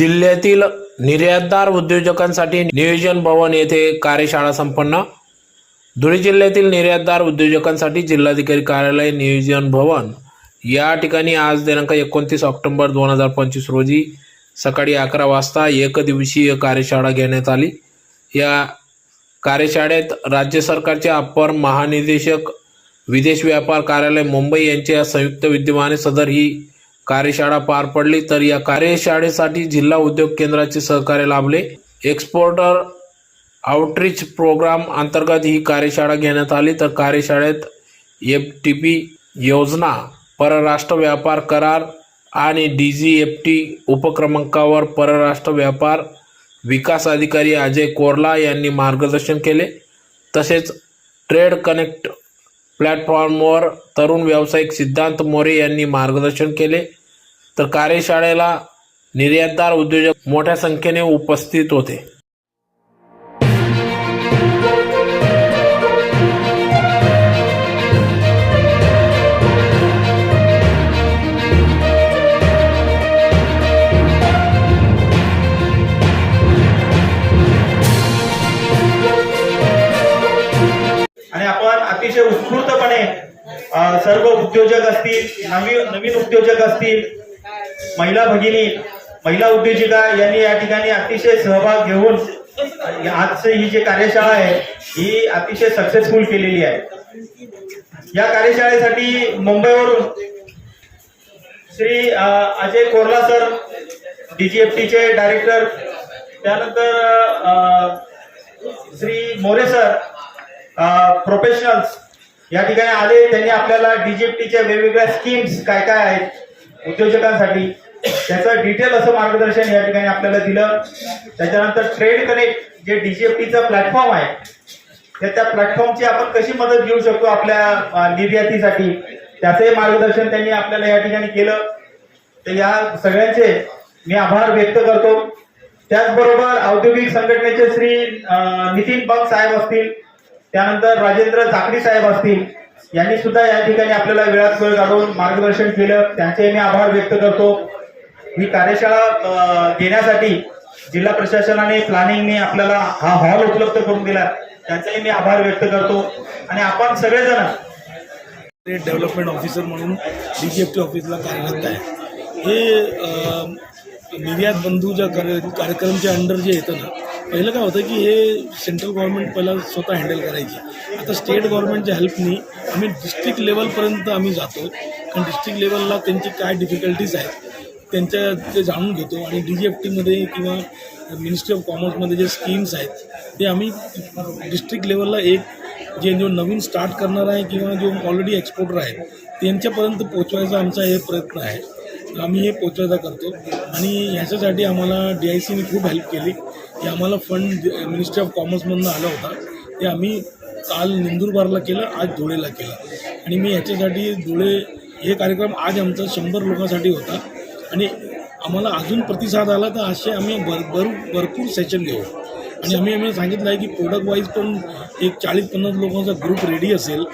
जिल्ह्यातील निर्यातदार उद्योजकांसाठी नियोजन भवन येथे कार्यशाळा संपन्न. धुळे जिल्ह्यातील निर्यातदार उद्योजकांसाठी जिल्हाधिकारी कार्यालय नियोजन भवन. या ठिकाणी आज दिनांक एकोणतीस ऑक्टोबर दोन हजार पंचवीस रोजी सकाळी अकरा वाजता एकदिवसीय कार्यशाळा घेण्यात आली. या कार्यशाळेत राज्य सरकारचे अपर महानिदेशक विदेश व्यापार कार्यालय मुंबई यांच्या संयुक्त विद्यमाने सदर ही कार्यशाळा पार पडली तर या कार्यशाळेसाठी जिल्हा उद्योग केंद्राचे सहकार्य लाभले. एक्सपोर्टर आउटरीच प्रोग्राम अंतर्गत ही कार्यशाळा घेण्यात आली. तर कार्यशाळेत एफ टी पी योजना परराष्ट्र व्यापार करार आणि डी जी एफ टी उपक्रमांकावर परराष्ट्र व्यापार विकास अधिकारी अजय कोरला यांनी मार्गदर्शन केले. तसेच ट्रेड कनेक्ट प्लॅटफॉर्मवर तरुण व्यावसायिक सिद्धांत मोरे यांनी मार्गदर्शन केले. तर कार्यशाळेला निर्यातदार उद्योजक मोठ्या संख्येने उपस्थित होते. आणि आपण अतिशय उत्स्फूर्तपणे सर्व उद्योजक असतील नवीन नवीन उद्योजक असतील महिला भगिनी महिला उद्योजिका यांनी या ठिकाणी अतिशय सहभाग घेऊन अ, ही जी कार्यशाळा आहे ही अतिशय सक्सेसफुल केलेली आहे. या कार्यशाळेसाठी मुंबईवरून श्री अजय कोर्ला सर डीजीएफटीचे डायरेक्टर त्यानंतर श्री मोरे सर प्रोफेशनल्स या ठिकाणी आले. त्यांनी आपल्याला डीजीएफटीच्या वेगवेगळ्या स्कीम्स काय काय आहेत उद्योजकांसाठी. त्याचं डिटेल असं मार्गदर्शन या ठिकाणी आपल्याला दिलं. त्याच्यानंतर ट्रेड कनेक्ट जे डीजीएफटीचा प्लॅटफॉर्म आहे तर त्या प्लॅटफॉर्मची आपण कशी मदत घेऊ शकतो आपल्या निर्यातीसाठी? त्याचंही मार्गदर्शन त्यांनी आपल्याला या ठिकाणी केलं. तर या सगळ्यांचे मी आभार व्यक्त करतो. त्याचबरोबर औद्योगिक संघटनेचे श्री नितीन बंग साहेब असतील. त्यानंतर राजेंद्र झाकडी साहेब असतील. यांनी सुद्धा या ठिकाणी आपल्याला वेळात वेळ घालून मार्गदर्शन केलं. त्यांचे मी आभार व्यक्त करतो. ही कार्यशाळा घेण्यासाठी जिल्हा प्रशासनाने प्लॅनिंगने आपल्याला हा हॉल उपलब्ध करून दिला. त्यांचाही मी आभार व्यक्त करतो. आणि आपण सगळेजण स्टेट डेव्हलपमेंट ऑफिसर म्हणून डी जी एफ टी ऑफिसला कार्यरत आहे. हे निर्यात बंधू ज्या कार्यक्रमच्या अंडर जे येतं ना पहिलं काय होतं की हे सेंट्रल गव्हर्नमेंट पहिला स्वतः हँडल करायची. आता स्टेट गव्हर्नमेंटच्या हेल्पनी आम्ही डिस्ट्रिक्ट लेवलपर्यंत आम्ही जातो. कारण डिस्ट्रिक्ट लेवलला त्यांची काय डिफिकल्टीज आहेत त्यांच्या ते जाणून घेतो. आणि डी जी एफ टीमध्ये किंवा मिनिस्ट्री ऑफ कॉमर्समध्ये जे स्कीम्स आहेत ते आम्ही डिस्ट्रिक्ट लेवलला एक जे जो नवीन स्टार्ट करणार आहे किंवा जो ऑलरेडी एक्सपोर्टर आहे त्यांच्यापर्यंत पोचवायचा आमचा हे प्रयत्न आहे. आम्ही हे पोचवता करतो. आणि ह्याच्यासाठी आम्हाला डी आय सीने खूप हेल्प केली. की आम्हाला फंड मिनिस्ट्री ऑफ कॉमर्समधनं आला होता. ते आम्ही काल नंदुरबारला केलं आज धुळेला केलं. आणि मी ह्याच्यासाठी धुळे हे कार्यक्रम आज आमचा शंभर लोकांसाठी होता. आणि आम्हाला अजून प्रतिसाद आला तर असे आम्ही भर भर भरपूर सेशन घेऊ. आणि आम्ही आम्ही सांगितलं आहे की प्रोडक्ट वाईज पण एक चाळीस पन्नास लोकांचा ग्रुप रेडी असेल.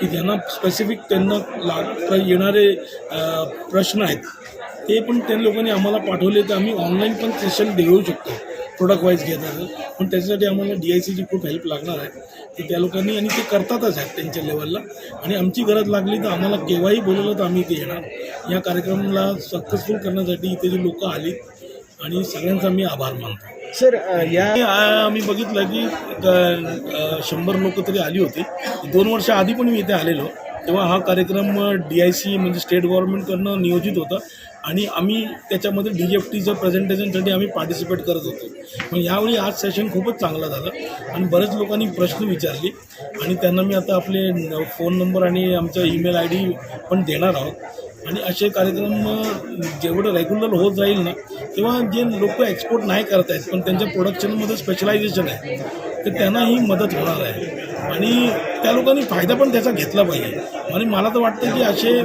की ज्यांना स्पेसिफिक त्यांना ला येणारे प्रश्न आहेत ते पण त्या लोकांनी आम्हाला पाठवले तर आम्ही ऑनलाईन पण सेशन देऊ शकतो प्रोडक्ट वाईज घेताना. पण त्याच्यासाठी आम्हाला डी आय सीची खूप हेल्प लागणार आहे. की त्या लोकांनी आणि ते करतातच आहेत त्यांच्या लेवलला आणि आमची गरज लागली तर आम्हाला केव्हाही बोलवलं तर आम्ही इथे येणार. या कार्यक्रमाला सक्सेसफुल करण्यासाठी इथे जी लोकं आली आणि सगळ्यांचा मी आभार मानतो. सर या आम्ही बघितलं की शंभर लोक तरी आली होती. दोन वर्ष आधी पण मी इथे आलेलो. तेव्हा हा कार्यक्रम डी आय सी म्हणजे स्टेट गव्हर्नमेंटकडनं नियोजित होता. आणि आम्ही त्याच्यामध्ये डी जी एफ टीचं प्रेझेंटेशनसाठी आम्ही पार्टिसिपेट करत होतो. पण यावेळी आज सेशन खूपच चांगलं झालं. आणि बरेच लोकांनी प्रश्न विचारले. आणि त्यांना मी आता आपले फोन नंबर आणि आमचा ईमेल आय डी पण देणार आहोत. आणि असे कार्यक्रम जेवढं रेग्युलर होत जाईल ना तेव्हा जे लोक एक्सपोर्ट नाही करत आहेत पण त्यांच्या प्रोडक्शनमध्ये स्पेशलायझेशन आहे तर त्यांना ही मदत होणार आहे. आणि त्या लोकांनी फायदा पण त्याचा घेतला पाहिजे. आणि मला तर वाटतं की असे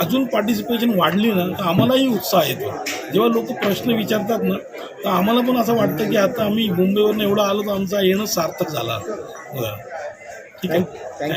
अजून पार्टिसिपेशन वाढली ना तर आम्हालाही उत्साह येतो. जेव्हा लोक प्रश्न विचारतात ना तर आम्हाला पण असं वाटतं की आता आम्ही मुंबईवरून एवढं आलो तर आमचा येणं सार्थक झाला. बरं. ठीक आहे.